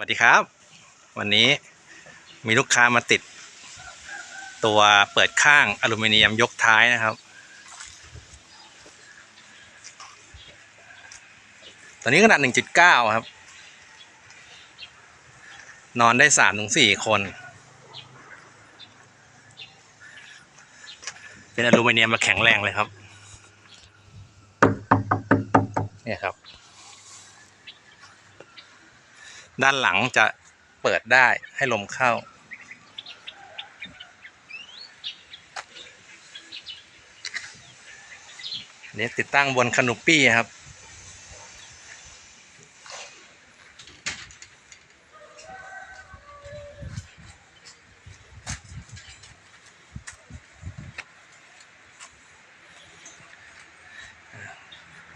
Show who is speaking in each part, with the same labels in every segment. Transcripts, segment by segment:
Speaker 1: สวัสดีครับ วันนี้มีลูกค้ามาติด ตัวเปิดข้างอลูมิเนียมยกท้ายนะครับ ตอนนี้ขนาด 1.9 ครับ นอนได้ 3-4 คน เป็นอลูมิเนียมมาแข็งแรงเลยครับ เนี่ยครับ ด้านหลังจะเปิดได้ให้ลมเข้าอันนี้ติดตั้งบนคานูปี้ครับ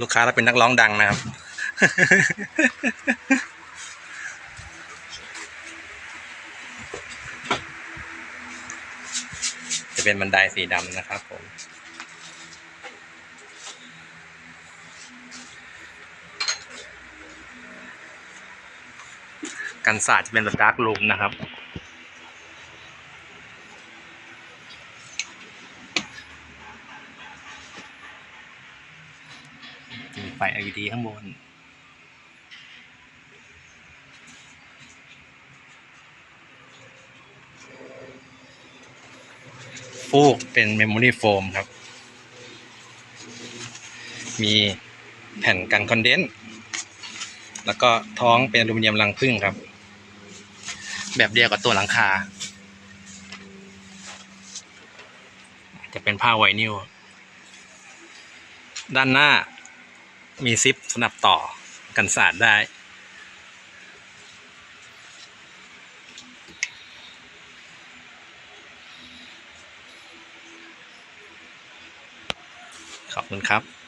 Speaker 1: ลูกค้าเราเป็นนักร้องดังนะครับ จะเป็นบันไดสีดำนะครับผม กันศาสตร์จะเป็นแบบดาร์กรูมนะครับมีไฟ LED ข้างบน ฟูกเป็นเมมโมรี่โฟมครับ มีแผ่นกันคอนเดนซ์แล้วก็ท้องเป็นอลูมิเนียมรังผึ้งครับ แบบเดียวกับตัวหลังคา จะเป็นผ้าไวนิลด้านหน้ามีซิปสำหรับต่อกันสาดได้ ขอบคุณครับ